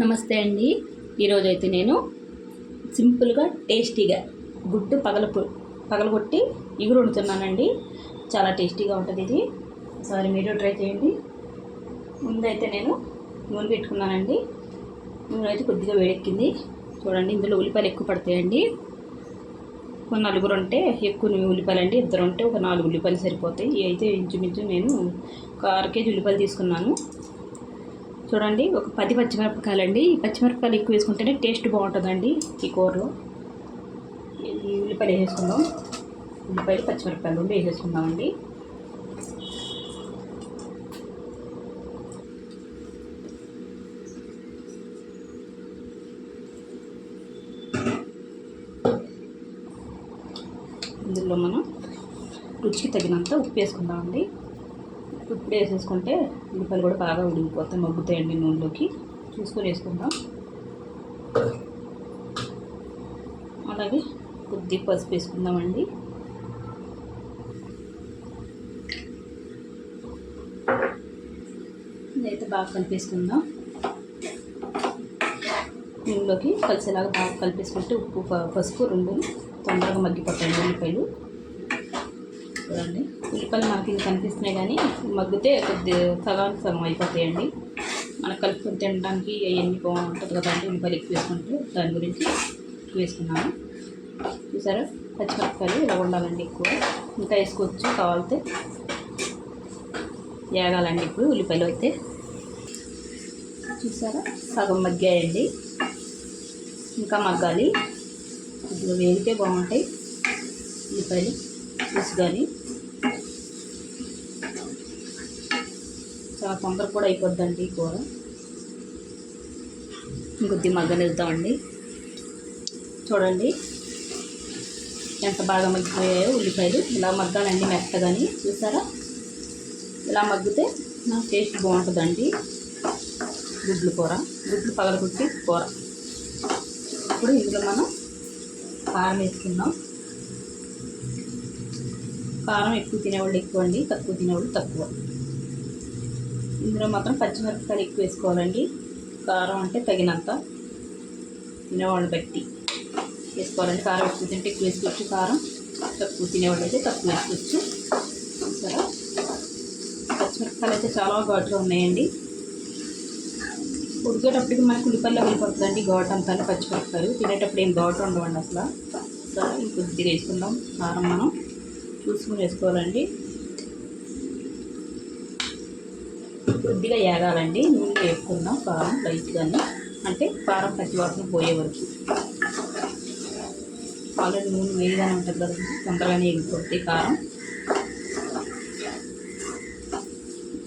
నమస్తే అండి. ఈరోజు అయితే నేను సింపుల్గా టేస్టీగా గుడ్డు పగల పగలగొట్టి ఇగురు వండుతున్నానండి. చాలా టేస్టీగా ఉంటుంది ఇది. ఒకసారి మీరు ట్రై చేయండి. ముందైతే నేను నూనె పెట్టుకున్నానండి. నూనె అయితే కొద్దిగా వేడెక్కింది. చూడండి ఇందులో ఉల్లిపాయలు ఎక్కువ పడతాయండి. ఒక నలుగురు ఉంటే ఎక్కువ ఉల్లిపాయలు అండి ఇద్దరు ఉంటే ఒక నాలుగు ఉల్లిపాయలు సరిపోతాయి. అయితే ఇంచుమించు నేను ఒక అర కేజీ ఉల్లిపాయలు తీసుకున్నాను. చూడండి ఒక పది పచ్చిమిరపకాయలు అండి ఈ పచ్చిమిరపకాయలు ఎక్కువ వేసుకుంటేనే టేస్ట్ బాగుంటుందండి ఈ కూరలో. ఈ ఉల్లిపాయలు వేసేసుకుందాం. ఉల్లిపాయలు పచ్చిమిరపకాయలు రెండు వేసేసుకుందామండి. ఇందులో మనం రుచికి తగినంత ఉప్పు వేసుకుందామండి. ఉప్పు వేసేసుకుంటే ఉల్లిపాయలు కూడా బాగా ఉడికిపోతాయి మగ్గుతాయండి నూనెలోకి. చూసుకొని వేసుకుందాం. అలాగే కొద్ది పసుపు వేసుకుందామండి. ఇదైతే బాగా కలిపేసుకుందాం. నూనెలోకి కలిసేలాగా బాగా కలిపేసుకుంటే ఉప్పు పసుపు రెండు తొందరగా మగ్గిపోతాయి ఉల్లిపాయలు. చూడండి. ఉల్లిపాయలు మనకి ఇది కనిపిస్తున్నాయి కానీ మగ్గితే కొద్ది సగానికి సగం అయిపోతాయండి. మనకు కలుపుకొని తినడానికి అవన్నీ బాగుంటుంది కదండి ఉల్లిపాయలు ఎక్కువ వేసుకుంటే దాని గురించి ఎక్కువ వేసుకున్నాను. చూసారా? పచ్చిమిరపకాయలు ఇలా ఉండాలండి ఎక్కువ. ఇంకా వేసుకోవచ్చు కావాలితే వేగాలండి ఇప్పుడు ఉల్లిపాయలు అయితే. చూసారా? సగం మగ్గాయండి. ఇంకా మగ్గాలి. ఇప్పుడు వేగితే బాగుంటాయి ఉల్లిపాయలు. చూసి కానీ చాలా తొందర కూడా అయిపోద్దండి కూర. ఇంకొద్ది మగ్గనిద్దామండి చూడండి ఎంత బాగా మగ్గిపోయాయో ఉల్లిపాయలు. ఇలా మగ్గాలండి మెత్తగాని చూసారా? ఇలా మగ్గితే నా టేస్ట్ బాగుంటుందండి. గుడ్లు కూర గుడ్లు పగలగొట్టి కూర. ఇప్పుడు ఇందులో మనం కారం వేసుకుందాం. కారం ఎక్కువ తినేవాళ్ళు ఎక్కువ అండి తక్కువ తినేవాళ్ళు తక్కువ. ఇందులో మాత్రం పచ్చిమిరపకాయలు ఎక్కువ వేసుకోవాలండి. కారం అంటే తగినంత తినేవాళ్ళు బట్టి వేసుకోవాలండి. కారం ఎక్కువ తింటే ఎక్కువ వేసుకోవచ్చు. కారం తక్కువ తినేవాళ్ళు అయితే తక్కువ వేసుకోవచ్చు. సరే. పచ్చిమిరపకాయలు అయితే చాలా ఘాటుగా ఉన్నాయండి. ఉడికేటప్పటికి మనకు ఉల్లిపాయలు వెళ్ళిపోతుందండి ఘాటు అంతా పచ్చిమిరపకాయలు. తినేటప్పుడు ఏం ఘాటు ఉండవండి అసలు. సరే కొద్దిగా వేసుకుందాం. కారం మనం. చూసుకుని వేసుకోవాలండి కొద్దిగా ఏగాలండి. నూనె వేసుకుందాం కారం లైట్గానే. అంటే కారం పచ్చివాసన పోయే వరకు. ఆల్రెడీ నూనె వేయగానే ఉంటుంది కదా తొందరగానే ఎగిపోతుంది కారం.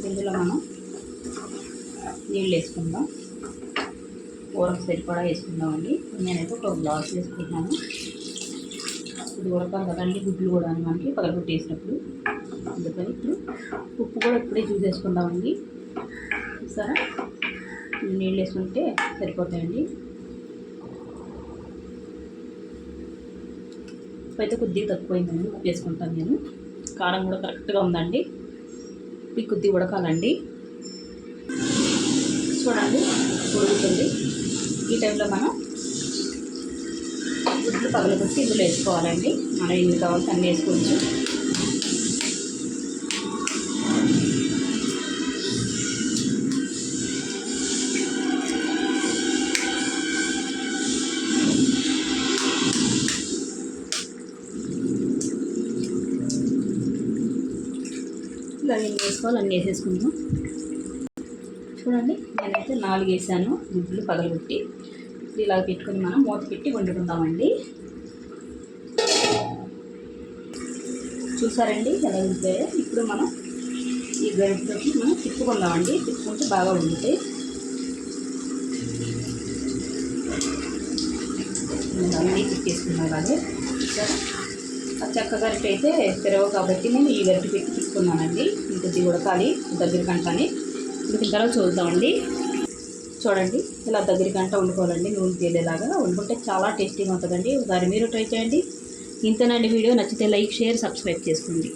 ఇందులో మనం నీళ్ళు వేసుకుందాం. కూరకు సరిపడా వేసుకుందామండి. నేనైతే ఒక గ్లాస్ వేసుకుంటున్నాను. ఇది ఉడకాలి కదండి గుడ్లు కూడా మనకి పగలగొట్టి వేసినప్పుడు అందుకని ఇప్పుడు ఉప్పు కూడా ఇప్పుడే చూసేసుకుందామండి చూసారా? నీళ్ళు వేసుకుంటే సరిపోతాయండి. ఉప్పు అయితే కొద్దిగా తక్కువైందండి ఉప్పు వేసుకుంటాను నేను. కారం కూడా కరెక్ట్గా ఉందండి. ఇది కొద్దిగా ఉడకాలండి. చూడండి ఉడుకుతుంది. ఈ టైంలో మనం గుడ్లు పగలగొట్టి ఇందులో వేసుకోవాలండి. మనం ఎన్ని కావాల్సి అన్నీ వేసుకోవచ్చు. ఇలా వేసుకోవాలి అన్నీ వేసేసుకుందాం. చూడండి నేనైతే నాలుగు వేసాను గుడ్లు పగలగొట్టి. ఇలా పెట్టుకొని మనం మూత పెట్టి వండుకుందామండి. చూసారండి ఎలా ఉండిపోయాయో ఇప్పుడు మనం ఈ గరిటలోకి మనం తిప్పుకుందామండి. తిప్పుకుంటే బాగా వండుతాయి. అన్నీ తిప్పేసుకున్నాం అలాగే. సరే ఆ చెక్క గరిట అయితే తెరవ కాబట్టి నేను ఈ గరిట పెట్టి తిప్పుకున్నానండి. ఇంకొద్ది ఉడకాలి దగ్గర కంటని ఇంకొక తర్వాత చూద్దామండి. చూడండి ఇలా దగ్గర గంట వండుకోవాలండి నూనె తేలేలాగా వండుకుంటే చాలా టేస్టీగా ఉంటుందండి. ఒకసారి మీరు ట్రై చేయండి. ఇంతనండి వీడియో. నచ్చితే లైక్ షేర్ సబ్స్క్రైబ్ చేసుకోండి.